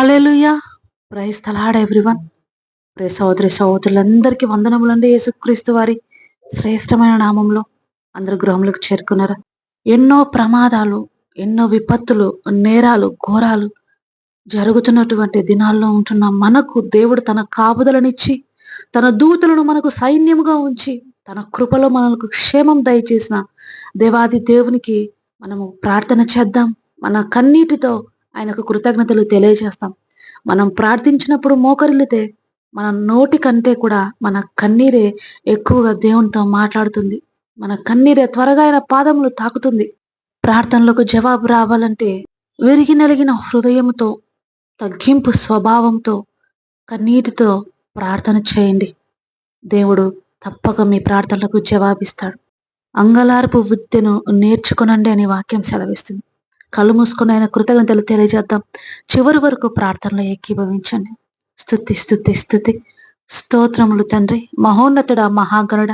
హల్లెలూయా. Price the Lord everyone pray సోదరి సహోదరులందరికీ వందనములండి యేసుక్రీస్తు వారి శ్రేష్టమైన నామంలో. అందరు గృహంలోకి చేరుకున్నారా? ఎన్నో ప్రమాదాలు ఎన్నో విపత్తులు నేరాలు ఘోరాలు జరుగుతున్నటువంటి దినాల్లో ఉంటున్న మనకు దేవుడు తన కాపుదలనిచ్చి తన దూతలను మనకు సైన్యముగా ఉంచి తన కృపలో మనకు క్షేమం దయచేసిన దేవాది దేవునికి మనము ప్రార్థన చేద్దాం. మన కన్నీటితో ఆయనకు కృతజ్ఞతలు తెలియజేస్తాం. మనం ప్రార్థించినప్పుడు మోకరిల్లితే మన నోటి కంటే కూడా మన కన్నీరే ఎక్కువగా దేవునితో మాట్లాడుతుంది. మన కన్నీరే త్వరగా ఆయన పాదములు తాకుతుంది. ప్రార్థనలకు జవాబు రావాలంటే విరిగి నలిగిన హృదయంతో తగ్గింపు స్వభావంతో కన్నీటితో ప్రార్థన చేయండి. దేవుడు తప్పక మీ ప్రార్థనలకు జవాబిస్తాడు. అంగలార్పు విద్యను నేర్చుకునండి అని వాక్యం సెలవిస్తుంది. కళ్ళు మూసుకుని ఆయన కృతజ్ఞతలు తెలియజేద్దాం. చివరి వరకు ప్రార్థనలో ఏకీభవించండి. స్థుతి స్థుతి స్థుతి స్తోత్రములు తండ్రి. మహోన్నతుడ మహాగణుడ.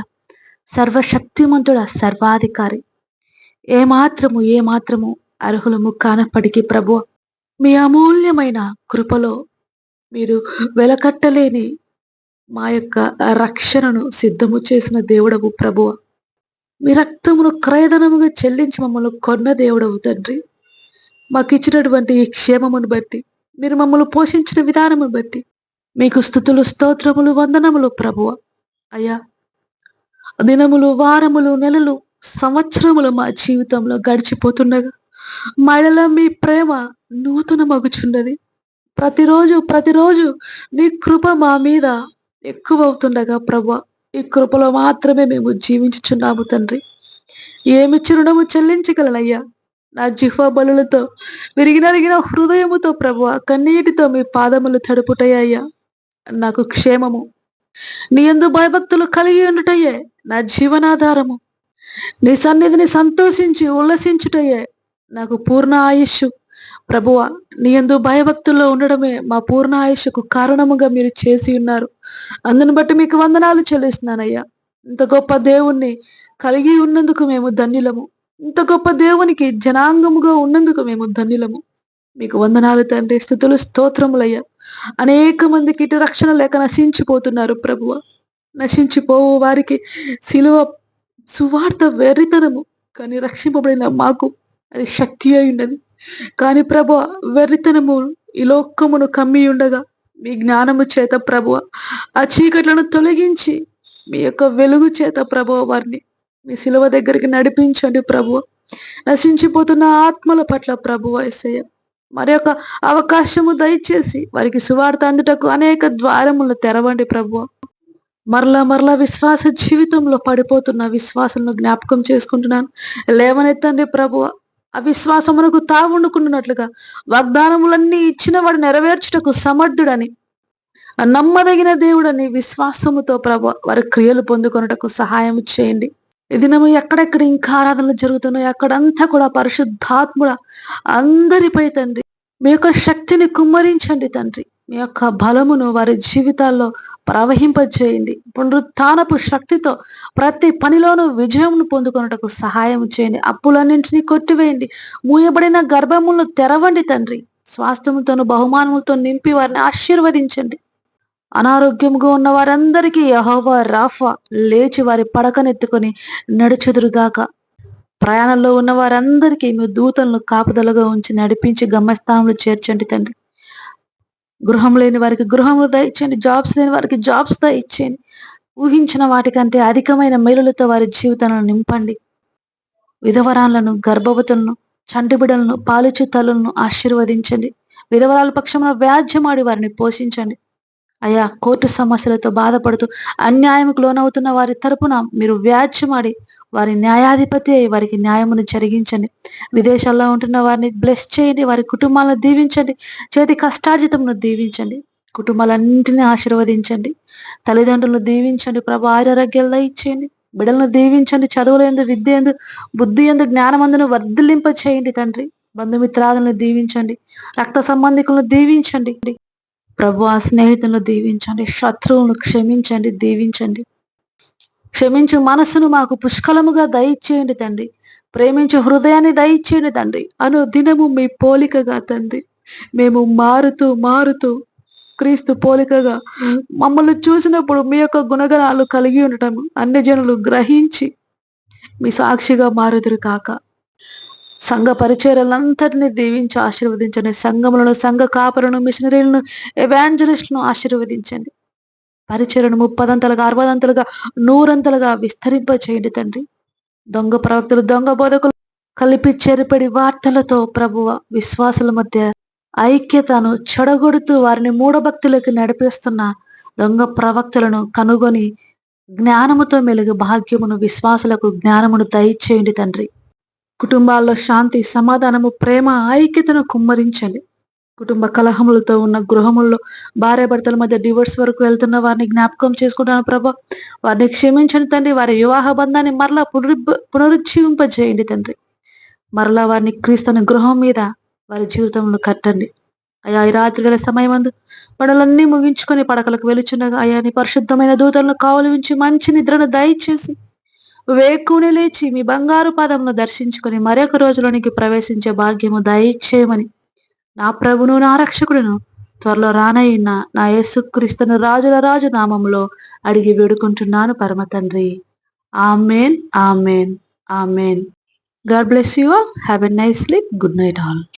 సర్వశక్తిమంతుడ సర్వాధికారి. ఏమాత్రము ఏమాత్రము అర్హులము కానప్పటికీ ప్రభు మీ అమూల్యమైన కృపలో మీరు వెలకట్టలేని మా యొక్క రక్షణను సిద్ధము చేసిన దేవుడవు ప్రభువ మీ రక్తమును క్రయధనముగా చెల్లించి మమ్మల్ని కొన్న దేవుడవు తండ్రి. మాకు ఇచ్చినటువంటి ఈ క్షేమమును బట్టి మీరు మమ్మల్ని పోషించిన విధానమును బట్టి మీకు స్థుతులు స్తోత్రములు వందనములు ప్రభువ. అయ్యా దినములు వారములు నెలలు సంవత్సరములు మా జీవితంలో గడిచిపోతుండగా మడల మీ ప్రేమ నూతన మగుచున్నది ప్రతిరోజు ప్రతిరోజు నీ కృప మా మీద ఎక్కువ అవుతుండగా ప్రభు ఈ కృపలో మాత్రమే మేము జీవించుచున్నాము తండ్రి. ఏమి చిరునము చెల్లించగలనయ్యా. నా జిహ్వ బలులతో విరిగినరిగిన హృదయముతో ప్రభు కన్నీటితో మీ పాదములు తడుపుటయ్యా. నాకు క్షేమము. నీ ఎందు భయభక్తులు కలిగి ఉండుటయే నా జీవనాధారము. నీ సన్నిధిని సంతోషించి ఉల్లసించుటయే నాకు పూర్ణ ఆయుష్ ప్రభువ నీ ఎందు భయభక్తుల్లో ఉండడమే మా పూర్ణ ఆయుష్కు కారణముగా మీరు చేసి ఉన్నారు. అందును బట్టి మీకు వందనాలు చెల్లిస్తున్నానయ్యా. ఇంత గొప్ప దేవుణ్ణి కలిగి ఉన్నందుకు మేము ధన్యులము. ఇంత గొప్ప దేవునికి జనాంగముగా ఉన్నందుకు మేము ధన్యులము. మీకు వందనాలు తండ్రి స్థుతులు స్తోత్రములయ్యా. అనేక మందికి ఇటు రక్షణ లేక నశించిపోతున్నారు ప్రభువ. నశించిపోవు వారికి సిలువ సువార్త వెర్రితనము కానీ రక్షింపబడిన మాకు అది శక్తి అయి ఉన్నది. కానీ ప్రభు వెర్రితనము ఈ లోకమును కమ్మి ఉండగా మీ జ్ఞానము చేత ప్రభువ ఆ చీకట్లను తొలగించి మీ యొక్క వెలుగు చేత ప్రభువ వారిని మీ శిలువ దగ్గరికి నడిపించండి ప్రభు. నశించిపోతున్న ఆత్మల పట్ల ప్రభు వయసయ్య మరి యొక్క అవకాశము దయచేసి వారికి సువార్త అందుటకు అనేక ద్వారములు తెరవండి ప్రభు. మరలా మరలా విశ్వాస జీవితంలో పడిపోతున్న విశ్వాసంలో జ్ఞాపకం చేసుకుంటున్నాను. లేవనెత్తండి ప్రభు. అవిశ్వాసమునకు తావుండుకుంటున్నట్లుగా వాగ్దానములన్నీ ఇచ్చిన వాడు నెరవేర్చుటకు సమర్థుడని నమ్మదగిన దేవుడని విశ్వాసముతో ప్రభు వారి క్రియలు పొందుకొనుటకు సహాయం చేయండి. ఈ దినము ఎక్కడెక్కడ ఇంకా ఆరాధనలు జరుగుతున్నాయో అక్కడంతా కూడా పరిశుద్ధాత్ముడ అందరిపై తండ్రి. మీ యొక్క శక్తిని కుమ్మరించండి తండ్రి. మీ యొక్క బలమును వారి జీవితాల్లో ప్రవహింపజేయండి. పునరుత్నపు శక్తితో ప్రతి పనిలోనూ విజయమును పొందుకొనుటకు సహాయం చేయండి. అప్పులన్నింటినీ కొట్టివేయండి. మూయబడిన గర్భములను తెరవండి తండ్రి. స్వాస్థ్యముతోను బహుమానములతో నింపి వారిని ఆశీర్వదించండి. అనారోగ్యముగా ఉన్న వారందరికీ యహోవా రాఫా లేచి వారి పడకనెత్తుకొని నడుచుదురుగాక. ప్రయాణంలో ఉన్న వారందరికీ మీ దూతలను కాపుదలగా ఉంచి నడిపించి గమ్యస్థానంలో చేర్చండి తండ్రి. గృహం లేని వారికి గృహములు దయచేయండి జాబ్స్ లేని వారికి జాబ్స్ దయచేయండి. ఊహించిన వాటికంటే అధికమైన మేలులతో వారి జీవితాలను నింపండి. విధవరాలను గర్భవతులను చంటిబిడలను పాలుచు తలను ఆశీర్వదించండి. విధవరాల పక్షంలో వ్యాజ్యమాడి వారిని పోషించండి. అయ్యా కోర్టు సమస్యలతో బాధపడుతూ అన్యాయముకు లోనవుతున్న వారి తరపున మీరు వ్యాజ్యమాడి వారి న్యాయాధిపతి అయి వారికి న్యాయమును జరిగించండి. విదేశాల్లో ఉంటున్న వారిని బ్లెస్ చేయండి వారి కుటుంబాలను దీవించండి చేతి కష్టార్జితమును దీవించండి కుటుంబాలన్నింటినీ ఆశీర్వదించండి తల్లిదండ్రులను దీవించండి ప్రభు ఆరోగ్యాలు దయచేయండి బిడ్డలను దీవించండి చదువులు ఎందు విద్య ఎందు బుద్ధి ఎందు జ్ఞానమందును వర్ధిల్లింప చేయండి తండ్రి. బంధుమిత్రాదులను దీవించండి రక్త సంబంధికులను దీవించండి. ప్రభు ఆ స్నేహితులను దీవించండి. శత్రువులను క్షమించండి దీవించండి. క్షమించు మనసును మాకు పుష్కలముగా దయచేయండి తండ్రి. ప్రేమించు హృదయాన్ని దయచేయండి తండ్రి. అను దినము మీ పోలికగా తండ్రి. మేము మారుతూ మారుతూ క్రీస్తు పోలికగా మమ్మల్ని చూసినప్పుడు మీ యొక్క గుణగణాలు కలిగి ఉండటం అన్ని జనులు గ్రహించి మీ సాక్షిగా మారుదురు కాక. సంఘ పరిచయాలంతటిని దీవించి ఆశీర్వదించండి. సంఘములను సంఘ కాపరులను మిషనరీలను ఎవాంజలిస్టులను ఆశీర్వదించండి. పరిచయను ముప్పదంతలుగా అరవదంతలుగా నూరంతలుగా విస్తరింప చేయండి తండ్రి. దొంగ ప్రవక్తలు దొంగ బోధకులు కలిపి చెరిపడి వార్తలతో ప్రభువ విశ్వాసుల మధ్య ఐక్యతను చెడగొడుతూ వారిని మూఢభక్తులకు నడిపిస్తున్న దొంగ ప్రవక్తలను కనుగొని జ్ఞానముతో మెలుగు భాగ్యమును విశ్వాసులకు జ్ఞానమును దయచేయండి తండ్రి. కుటుంబాల్లో శాంతి సమాధానము ప్రేమ ఐక్యతను కుమ్మరించండి. కుటుంబ కలహములతో ఉన్న గృహముల్లో భార్యాభర్తల మధ్య డివోర్స్ వరకు వెళ్తున్న వారిని జ్ఞాపకం చేసుకుంటాను ప్రభా. వారిని క్షమించండి తండ్రి. వారి వివాహ బంధాన్ని మరలా పునరు పునరుజ్జీవింపజేయండి తండ్రి. మరలా వారిని క్రీస్తుని గృహం మీద వారి జీవితంలో కట్టండి. అయా ఈ రాత్రి గల సమయమందు పనులన్నీ ముగించుకొని పడకలకు వెలుచుండగా అయా నీ పరిశుద్ధమైన దూతలను కావలించి మంచి నిద్రను దయచేసి వేకుని లేచి మీ బంగారు పాదమును దర్శించుకొని మరొక రోజులోనికి ప్రవేశించే భాగ్యము దయచేయమని. నా ప్రభును నా రక్షకుడును త్వరలో రానయ్యిన నా యేసుక్రీస్తును రాజుల రాజు నామంలో అడిగి వేడుకుంటున్నాను పరమ తండ్రి. Amen amen amen. God bless you have a nice sleep. Good night all.